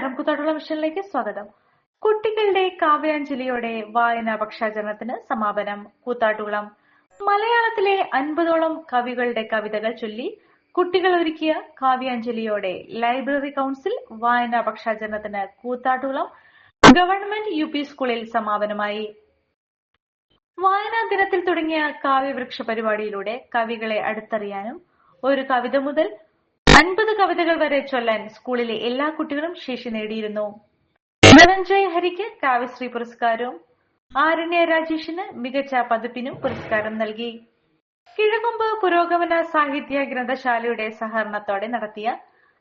നമസ്കാരം കൂത്താട്ടുള്ള മിഷനിലേക്ക് സ്വാഗതം. കുട്ടികളുടെ കാവ്യാഞ്ജലിയോടെ വായനാ പക്ഷാചരണത്തിന് സമാപനം. കൂത്താട്ടുകുളം. മലയാളത്തിലെ അൻപതോളം കവികളുടെ കവിതകൾ ചൊല്ലി കുട്ടികൾ ഒരുക്കിയ കാവ്യാഞ്ജലിയോടെ ലൈബ്രറി കൗൺസിൽ വായനാ പക്ഷാചരണത്തിന് കൂത്താട്ടുകുളം ഗവൺമെന്റ് യു പി സ്കൂളിൽ സമാപനമായി. വായനാ ദിനത്തിൽ തുടങ്ങിയ കാവ്യവൃക്ഷ പരിപാടിയിലൂടെ കവികളെ അടുത്തറിയാനും ഒരു കവിത മുതൽ അൻപത് കവിതകൾ വരെ ചൊല്ലാൻ സ്കൂളിലെ എല്ലാ കുട്ടികളും ശേഷി നേടിയിരുന്നു. ധനഞ്ജയ് ഹരിക്ക് കാവ്യശ്രീ പുരസ്കാരവും ആരണ്യ രാജേഷിന് മികച്ച പതിപ്പിനും പുരസ്കാരം നൽകി. കിഴകൊമ്പ് പുരോഗമന സാഹിത്യ ഗ്രന്ഥശാലയുടെ സഹകരണത്തോടെ നടത്തിയ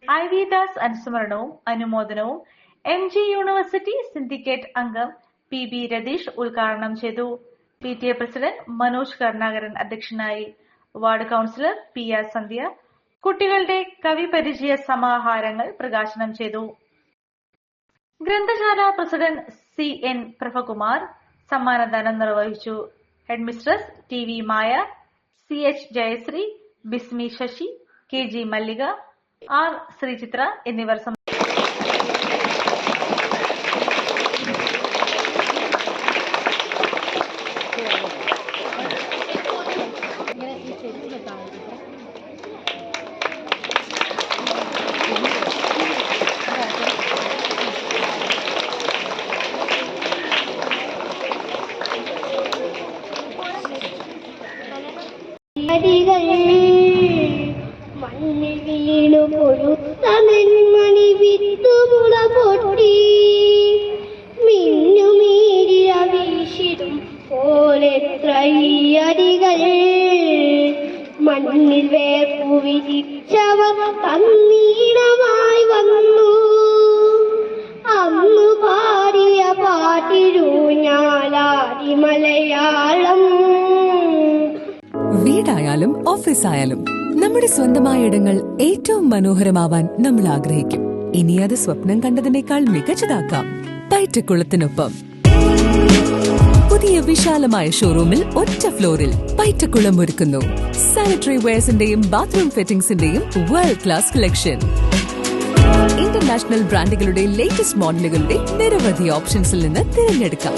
ഐ വി ദാസ് അനുസ്മരണവും അനുമോദനവും എം ജി യൂണിവേഴ്സിറ്റി സിൻഡിക്കേറ്റ് അംഗം പി ബി രതീഷ് ഉദ്ഘാടനം ചെയ്തു. P T A president Manoj Karunakaran അധ്യക്ഷനായി. Ward councillor P R Sandhya കുട്ടികളുടെ കവി പരിചയ സമാഹാരങ്ങൾ പ്രകാശനം ചെയ്തു. ഗ്രന്ഥശാല പ്രസിഡന്റ് സി എൻ പ്രഭകുമാർ സമ്മാനദാനം നിർവഹിച്ചു. Headmistress T V Maya C H Jayasree Bismi Sasi K G Mallika R Sreechithra എന്നിവർ അരികൾ മണ്ണിൽ വീണു പൊഴുത്ത നെന്മണി വിത്തുമുള പൊട്ടി. മിന്നുമീരിയ വീശിടും പോലെ ത്രയ്യടികൾ മണ്ണിൽ വേർപ്പു വിരിച്ചവർ തന്നീണമായി വന്നു. വീടായാലും ഓഫീസായാലും നമ്മുടെ സ്വന്തമായ ഇടങ്ങൾ ഏറ്റവും മനോഹരമാവാൻ നമ്മൾ ആഗ്രഹിക്കും. ഇനി അത് സ്വപ്നം കണ്ടതിനേക്കാൾ മികച്ചതാക്കാം പയറ്റക്കുളത്തിനൊപ്പം പുതിയ വിശാലമായ ഷോറൂമിൽ ഒറ്റ ഫ്ലോറിൽ പയറ്റക്കുളം ഒരുക്കുന്നു. സാനിറ്ററി വെയർസിന്റെയും ബാത്റൂം ഫിറ്റിംഗ്സിന്റെയും വേൾഡ് ക്ലാസ് കളക്ഷൻ ഇന്റർനാഷണൽ ബ്രാൻഡുകളുടെ ലേറ്റസ്റ്റ് മോഡലുകളുടെ നിരവധി ഓപ്ഷൻസിൽ നിന്ന് തിരഞ്ഞെടുക്കാം.